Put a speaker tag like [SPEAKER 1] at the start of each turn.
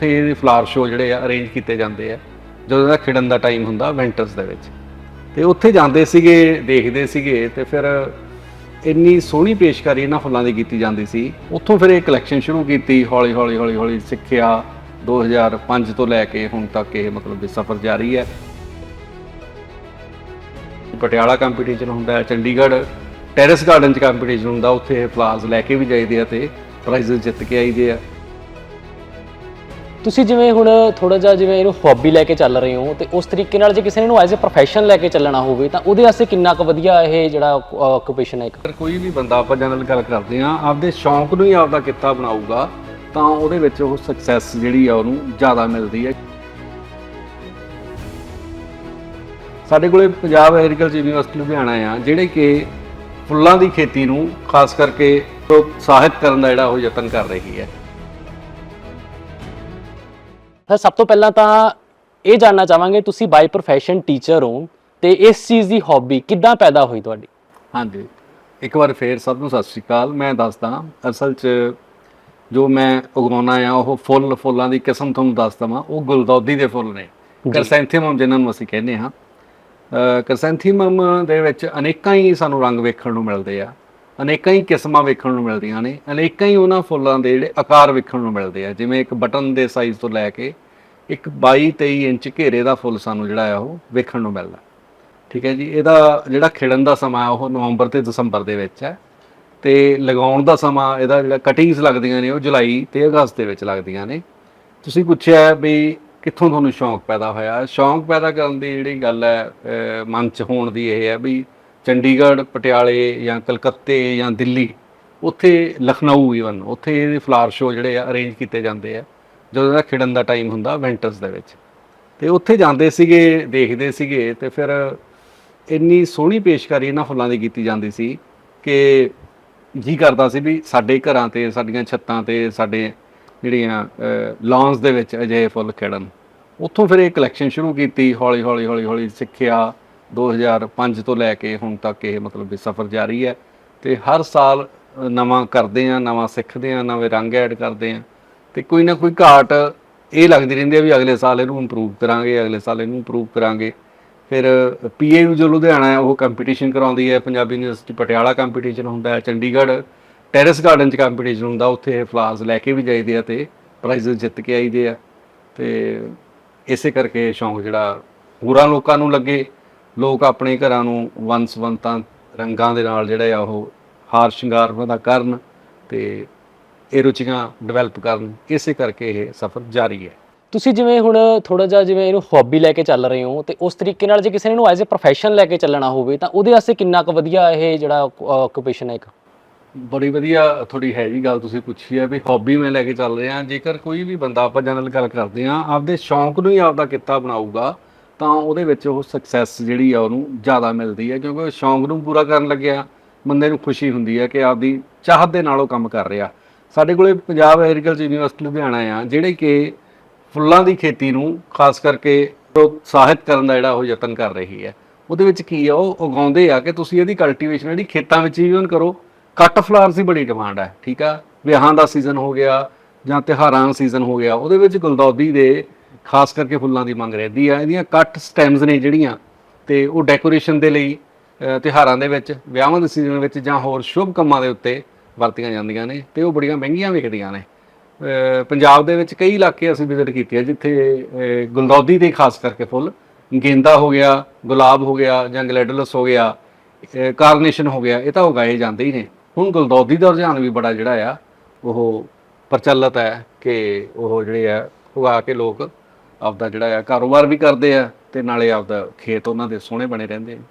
[SPEAKER 1] ਉੱਥੇ ਇਹਦੇ flower show ਜਿਹੜੇ ਆ ਅਰੇਂਜ ਕੀਤੇ ਜਾਂਦੇ ਆ, ਜਦੋਂ ਇਹਦਾ ਖਿੜਨ ਦਾ ਟਾਈਮ ਹੁੰਦਾ ਵਿੰਟਰਸ ਦੇ ਵਿੱਚ। ਤੇ ਉੱਥੇ ਜਾਂਦੇ ਸੀਗੇ, ਦੇਖਦੇ ਸੀਗੇ, ਤੇ ਫਿਰ ਇੰਨੀ ਸੋਹਣੀ ਪੇਸ਼ਕਾਰੀ ਇਹਨਾਂ ਫੁੱਲਾਂ ਦੀ ਕੀਤੀ ਜਾਂਦੀ ਸੀ। ਉੱਥੋਂ ਫਿਰ ਇਹ ਕਲੈਕਸ਼ਨ ਸ਼ੁਰੂ ਕੀਤੀ, ਹੌਲੀ ਹੌਲੀ ਹੌਲੀ ਹੌਲੀ ਸਿੱਖਿਆ 2005 ਤੋਂ ਲੈ ਕੇ ਹੁਣ ਤੱਕ ਇਹ ਮਤਲਬ ਸਫ਼ਰ ਜਾਰੀ ਹੈ। ਪਟਿਆਲਾ ਕੰਪੀਟੀਸ਼ਨ ਹੁੰਦਾ ਹੈ ਚੰਡੀਗੜ੍ਹ ਟੈਰੇਸ ਗਾਰਡਨ ਚ ਕੰਪੀਟੀਸ਼ਨ ਹੁੰਦਾ, ਉੱਥੇ ਫਲਾਵਰਸ ਲੈ ਕੇ ਵੀ ਜਾਈਦੇ ਆ ਤੇ ਪ੍ਰਾਈਜ਼ ਜਿੱਤ ਕੇ ਆਈਦੇ ਆ।
[SPEAKER 2] ਤੁਸੀਂ ਜਿਵੇਂ ਹੁਣ ਥੋੜਾ ਜਿਹਾ ਜਿਵੇਂ ਇਹਨੂੰ ਹੌਬੀ ਲੈ ਕੇ ਚੱਲ ਰਹੇ ਹੋ ਤੇ ਉਸ ਤਰੀਕੇ ਨਾਲ ਜੇ ਕਿਸੇ ਨੇ ਇਹਨੂੰ ਐਜ਼ ਅ ਪ੍ਰੋਫੈਸ਼ਨ ਲੈ ਕੇ ਚੱਲਣਾ ਹੋਵੇ ਤਾਂ ਉਹਦੇ ਵਾਸਤੇ ਕਿੰਨਾ ਕੁ ਵਧੀਆ ਇਹ ਜਿਹੜਾ ਆਕੂਪੇਸ਼ਨ ਹੈ ਇੱਕ?
[SPEAKER 1] ਅਗਰ ਕੋਈ ਵੀ ਬੰਦਾ ਆਪਾਂ ਜਨਰਲ ਗੱਲ ਕਰਦੇ ਆ ਆਪਦੇ ਸ਼ੌਂਕ ਨੂੰ ਹੀ ਆਪਦਾ ਕਿੱਤਾ ਬਣਾਊਗਾ, ਤਾਂ ਉਹਦੇ ਵਿੱਚ ਉਹ ਸਕਸੈਸ ਜਿਹੜੀ ਆ ਉਹਨੂੰ ਜ਼ਿਆਦਾ ਮਿਲਦੀ ਹੈ। ਸਾਡੇ ਕੋਲੇ ਪੰਜਾਬ ਐਗਰੀਕਲਚਰ ਯੂਨੀਵਰਸਿਟੀ ਲੁਧਿਆਣਾ ਆ, ਜਿਹੜੇ ਕਿ ਫੁੱਲਾਂ ਦੀ ਖੇਤੀ ਨੂੰ ਖਾਸ ਕਰਕੇ ਉਤਸ਼ਾਹਿਤ ਕਰਨ ਦਾ ਜਿਹੜਾ ਉਹ ਯਤਨ ਕਰ ਰਹੀ ਹੈ।
[SPEAKER 2] ਤਾਂ ਸਭ ਤੋਂ ਪਹਿਲਾਂ ਤਾਂ ਇਹ ਜਾਨਣਾ ਚਾਹਾਂਗੇ ਤੁਸੀਂ ਬਾਈ ਪ੍ਰੋਫੈਸ਼ਨ ਟੀਚਰ ਹੋ ਤੇ ਇਸ ਚੀਜ਼ ਦੀ ਹੌਬੀ ਕਿੱਦਾਂ ਪੈਦਾ ਹੋਈ ਤੁਹਾਡੀ?
[SPEAKER 1] ਹਾਂਜੀ। ਇੱਕ ਵਾਰ ਫੇਰ ਸਭ ਨੂੰ ਸਤਿ ਸ਼੍ਰੀ ਅਕਾਲ। ਮੈਂ ਦੱਸਦਾ ਅਸਲ 'ਚ ਜੋ ਮੈਂ ਉਗਾਉਣਾ ਆ ਉਹ ਫੁੱਲ ਫੁੱਲਾਂ ਦੀ ਕਿਸਮ ਤੁਹਾਨੂੰ ਦੱਸ ਦਵਾਂ ਉਹ ਗੁਲਦੌਦੀ ਦੇ ਫੁੱਲ ਨੇ। ਕਰਸੈਂਥੀਮਮ ਜਿਨ੍ਹਾਂ ਨੂੰ ਅਸੀਂ ਕਹਿੰਦੇ ਹਾਂ। ਕਰਸੈਂਥੀਮਮ ਦੇ ਵਿੱਚ ਅਨੇਕਾਂ ਹੀ ਸਾਨੂੰ ਰੰਗ ਵੇਖਣ ਨੂੰ ਮਿਲਦੇ ਆ। ਅਨੇਕਾਂ ਹੀ ਕਿਸਮਾਂ ਵੇਖਣ ਨੂੰ ਮਿਲਦੀਆਂ ਨੇ। ਅਨੇਕਾਂ ਹੀ ਉਹਨਾਂ ਫੁੱਲਾਂ ਦੇ ਜਿਹੜੇ ਆਕਾਰ ਵੇਖਣ ਨੂੰ ਮਿਲਦੇ ਆ। ਜਿਵੇਂ ਇੱਕ ਬਟਨ ਦੇ ਸਾਈਜ਼ ਤੋਂ ਲੈ ਕੇ ਇੱਕ 22 23 ਇੰਚ ਘੇਰੇ ਦਾ ਫੁੱਲ ਸਾਨੂੰ ਜਿਹੜਾ ਆ ਉਹ ਵੇਖਣ ਨੂੰ ਮਿਲਦਾ। ਠੀਕ ਹੈ ਜੀ, ਇਹਦਾ ਜਿਹੜਾ ਖਿੜਨ ਦਾ ਸਮਾਂ ਉਹ ਨਵੰਬਰ ਤੇ ਦਸੰਬਰ ਦੇ ਵਿੱਚ ਹੈ। ਤੇ ਲਗਾਉਣ ਦਾ ਸਮਾਂ ਇਹਦਾ ਜਿਹੜਾ ਕਟਿੰਗਸ ਲੱਗਦੀਆਂ ਨੇ ਉਹ ਜੁਲਾਈ ਤੇ ਅਗਸਤ ਦੇ ਵਿੱਚ ਲੱਗਦੀਆਂ ਨੇ। ਤੁਸੀਂ ਪੁੱਛਿਆ ਵੀ ਕਿੱਥੋਂ ਤੁਹਾਨੂੰ ਸ਼ੌਂਕ ਪੈਦਾ ਹੋਇਆ? ਸ਼ੌਂਕ ਪੈਦਾ ਕਰਨ ਦੀ ਜਿਹੜੀ ਗੱਲ ਹੈ, ਅਹ, ਮਨ 'ਚ ਹੋਣ ਦੀ ਇਹ ਹੈ ਵੀ ਚੰਡੀਗੜ੍ਹ, ਪਟਿਆਲੇ ਜਾਂ ਕਲਕੱਤੇ ਜਾਂ ਦਿੱਲੀ, ਉੱਥੇ ਲਖਨਊ ਈਵਨ ਉੱਥੇ ਇਹਦੇ ਫਲਾਵਰ ਸ਼ੋ ਜਿਹੜੇ ਆ ਅਰੇਂਜ ਕੀਤੇ ਜਾਂਦੇ ਆ, ਜਦੋਂ ਇਹਦਾ ਖਿੜਨ ਦਾ ਟਾਈਮ ਹੁੰਦਾ ਵਿੰਟਰਸ ਦੇ ਵਿੱਚ। ਤੇ ਉੱਥੇ ਜਾਂਦੇ ਸੀਗੇ, ਦੇਖਦੇ ਸੀਗੇ ਤੇ ਫਿਰ ਇੰਨੀ ਸੋਹਣੀ ਪੇਸ਼ਕਾਰੀ ਇਹਨਾਂ ਫੁੱਲਾਂ ਦੀ ਕੀਤੀ ਜਾਂਦੀ ਸੀ ਕਿ ਜੀ ਕਰਦਾ ਸੀ ਵੀ ਸਾਡੇ ਘਰਾਂ ਤੇ, ਸਾਡੀਆਂ ਛੱਤਾਂ ਤੇ, ਸਾਡੇ ਜਿਹੜੀਆਂ ਲੌਂਸ ਦੇ ਵਿੱਚ ਅਜਿਹੇ ਫੁੱਲ ਖਿੜਨ ਉੱਥੋਂ ਫਿਰ ਇਹ ਕਲੈਕਸ਼ਨ ਸ਼ੁਰੂ ਕੀਤੀ ਹੌਲੀ ਹੌਲੀ ਹੌਲੀ ਹੌਲੀ ਸਿੱਖਿਆ 2005 ਤੋਂ ਲੈ ਕੇ ਹੁਣ ਤੱਕ ਇਹ ਮਤਲਬ ਵੀ ਸਫ਼ਰ ਜਾਰੀ ਹੈ ਤੇ ਹਰ ਸਾਲ ਨਵਾਂ ਕਰਦੇ ਆ ਨਵਾਂ ਸਿੱਖਦੇ ਆ ਨਵੇਂ ਰੰਗ ਐਡ ਕਰਦੇ ਆ ਤੇ ਕੋਈ ਨਾ ਕੋਈ ਘਾਟ ਇਹ ਲੱਗਦੀ ਰਹਿੰਦੀ ਹੈ ਵੀ ਅਗਲੇ ਸਾਲ ਇਹਨੂੰ ਇੰਪਰੂਵ ਕਰਾਂਗੇ, ਅਗਲੇ ਸਾਲ ਇਹਨੂੰ ਇੰਪਰੂਵ ਕਰਾਂਗੇ। ਫਿਰ ਪੀਏਯੂ ਜੋ ਲੁਧਿਆਣਾ ਹੈ, ਉਹ ਕੰਪੀਟੀਸ਼ਨ ਕਰਾਉਂਦੀ ਹੈ, ਪੰਜਾਬੀ ਯੂਨੀਵਰਸਿਟੀ ਪਟਿਆਲਾ ਕੰਪੀਟੀਸ਼ਨ ਹੁੰਦਾ ਹੈ, ਚੰਡੀਗੜ੍ਹ ਟੈਰੇਸ ਗਾਰਡਨ ਚ ਕੰਪੀਟੀਸ਼ਨ ਹੁੰਦਾ, ਉੱਥੇ ਫਲਾਵਰਸ ਲੈ ਕੇ ਵੀ ਜਾਈਦੇ ਆ ਤੇ ਪ੍ਰਾਈਜ਼ ਜਿੱਤ ਕੇ ਆਈਦੇ ਆ ਤੇ ਇਸੇ ਕਰਕੇ ਸ਼ੌਂਕ ਜਿਹੜਾ ਹੋਰਾਂ ਲੋਕਾਂ ਨੂੰ ਲੱਗੇ। ਲੋਕ ਆਪਣੇ ਘਰਾਂ ਨੂੰ ਵੰਸ ਵੰਤਾਂ ਰੰਗਾਂ ਦੇ ਨਾਲ ਜਿਹੜੇ ਆ ਉਹ ਹਾਰ ਸ਼ਿੰਗਾਰ ਦਾ ਕਰਨ ਤੇ ਇਹ ਰੁਚੀਆਂ ਡਿਵੈਲਪ ਕਰਨ ਇਸੇ ਕਰਕੇ ਇਹ ਸਫ਼ਰ ਜਾਰੀ ਹੈ।
[SPEAKER 2] ਤੁਸੀਂ ਜਿਵੇਂ ਹੁਣ ਥੋੜਾ ਜਿਹਾ ਜਿਵੇਂ ਇਹਨੂੰ ਹੌਬੀ ਲੈ ਕੇ ਚੱਲ ਰਹੇ ਹੋ ਤੇ ਉਸ ਤਰੀਕੇ ਨਾਲ ਜੇ ਕਿਸੇ ਨੇ ਇਹਨੂੰ ਐਜ਼ ਅ ਪ੍ਰੋਫੈਸ਼ਨ ਲੈ ਕੇ ਚੱਲਣਾ ਹੋਵੇ ਤਾਂ ਉਹਦੇ ਵਾਸਤੇ ਕਿੰਨਾ ਕੁ ਵਧੀਆ ਇਹ ਜਿਹੜਾ ਆਕੂਪੇਸ਼ਨ ਹੈ ਇੱਕ?
[SPEAKER 1] ਬੜੀ ਵਧੀਆ ਥੋੜੀ ਹੈ ਜੀ ਗੱਲ ਤੁਸੀਂ ਪੁੱਛੀ ਹੈ ਵੀ ਹੌਬੀ ਮੈਂ ਲੈ ਕੇ ਚੱਲ ਰਿਹਾ। ਜੇਕਰ ਕੋਈ ਵੀ ਬੰਦਾ ਆਪਾਂ ਜਨਰਲ ਗੱਲ ਕਰਦੇ ਆ ਆਪਦੇ ਸ਼ੌਂਕ ਨੂੰ ਹੀ ਆਪਦਾ ਕਿੱਤਾ ਬਣਾਊਗਾ ਤਾਂ ਉਹਦੇ ਵਿੱਚ ਉਹ ਸਕਸੈਸ ਜਿਹੜੀ ਆ ਉਹਨੂੰ ਜ਼ਿਆਦਾ ਮਿਲਦੀ ਹੈ, ਕਿਉਂਕਿ ਉਹ ਸ਼ੌਂਕ ਨੂੰ ਪੂਰਾ ਕਰਨ ਲੱਗਿਆ, ਬੰਦੇ ਨੂੰ ਖੁਸ਼ੀ ਹੁੰਦੀ ਹੈ ਕਿ ਆਪਦੀ ਚਾਹਤ ਦੇ ਨਾਲ ਉਹ ਕੰਮ ਕਰ ਰਿਹਾ। ਸਾਡੇ ਕੋਲੇ ਪੰਜਾਬ ਐਗਰੀਕਲਚਰ ਯੂਨੀਵਰਸਿਟੀ ਲੁਧਿਆਣਾ ਆ, ਜਿਹੜੇ ਕਿ ਫੁੱਲਾਂ ਦੀ ਖੇਤੀ ਨੂੰ ਖਾਸ ਕਰਕੇ ਪ੍ਰੋਤਸਾਹਿਤ ਕਰਨ ਦਾ ਜਿਹੜਾ ਉਹ ਯਤਨ ਕਰ ਰਹੀ ਹੈ। ਉਹਦੇ ਵਿੱਚ ਕੀ ਆ, ਉਹ ਉਗਾਉਂਦੇ ਆ ਕਿ ਤੁਸੀਂ ਇਹਦੀ ਕਲਟੀਵੇਸ਼ਨ ਜਿਹੜੀ ਖੇਤਾਂ ਵਿੱਚ ਹੀ ਈਵਨ ਕਰੋ, ਕੱਟ ਫਲਾਵਰਸ ਦੀ ਬੜੀ ਡਿਮਾਂਡ ਹੈ, ਠੀਕ ਆ? ਵਿਆਹਾਂ ਦਾ ਸੀਜ਼ਨ ਹੋ ਗਿਆ ਜਾਂ ਤਿਉਹਾਰਾਂ ਦਾ ਸੀਜ਼ਨ ਹੋ ਗਿਆ, ਉਹਦੇ ਵਿੱਚ ਗੁਲਦੌਦੀ ਦੇ ਖਾਸ ਕਰਕੇ ਫੁੱਲਾਂ ਦੀ ਮੰਗ ਰਹਿੰਦੀ ਆ। ਇਹਦੀਆਂ ਕੱਟ ਸਟੈਮਸ ਨੇ ਜਿਹੜੀਆਂ ਤੇ ਉਹ ਡੈਕੋਰੇਸ਼ਨ ਦੇ ਲਈ ਅ, ਤਿਉਹਾਰਾਂ ਦੇ ਵਿੱਚ ਵਿਆਹਾਂ ਦੇ ਸੀਜ਼ਨ ਵਿੱਚ ਜਾਂ ਹੋਰ ਸ਼ੁਭ ਕੰਮਾਂ ਦੇ ਉੱਤੇ ਵਰਤੀਆਂ ਜਾਂਦੀਆਂ ਨੇ ਤੇ ਉਹ ਬੜੀਆਂ ਮਹਿੰਗੀਆਂ ਵਿਕਦੀਆਂ ਨੇ। ਪੰਜਾਬ ਦੇ ਵਿੱਚ ਕਈ ਇਲਾਕੇ ਅਸੀਂ ਵਿਜ਼ਿਟ ਕੀਤੇ ਆ ਜਿੱਥੇ ਗੁਲਦੌਦੀ ਦੇ ਖਾਸ ਕਰਕੇ ਫੁੱਲ ਗੇਂਦਾ ਹੋ ਗਿਆ ਗੁਲਾਬ ਹੋ ਗਿਆ ਜਾਂ ਗਲੈਡਲਸ ਹੋ ਗਿਆ ਕਾਰਨੇਸ਼ਨ ਹੋ ਗਿਆ ਇਹ ਤਾਂ ਉਗਾਏ ਜਾਂਦੇ ਹੀ ਨੇ। ਹੁਣ ਗੁਲਦੌਦੀ ਦਾ ਰੁਝਾਨ ਵੀ ਬੜਾ ਜਿਹੜਾ ਆ ਉਹ ਪ੍ਰਚਲਿਤ ਹੈ ਕਿ ਉਹ ਜਿਹੜੇ ਆ ਉਗਾ ਕੇ ਲੋਕ ਆਪਦਾ ਜਿਹੜਾ ਆ, ਕਾਰੋਬਾਰ ਵੀ ਕਰਦੇ ਆ ਤੇ ਨਾਲੇ ਆਪਦਾ ਖੇਤ ਉਹਨਾਂ ਦੇ ਸੋਹਣੇ ਬਣੇ ਰਹਿੰਦੇ ਆ।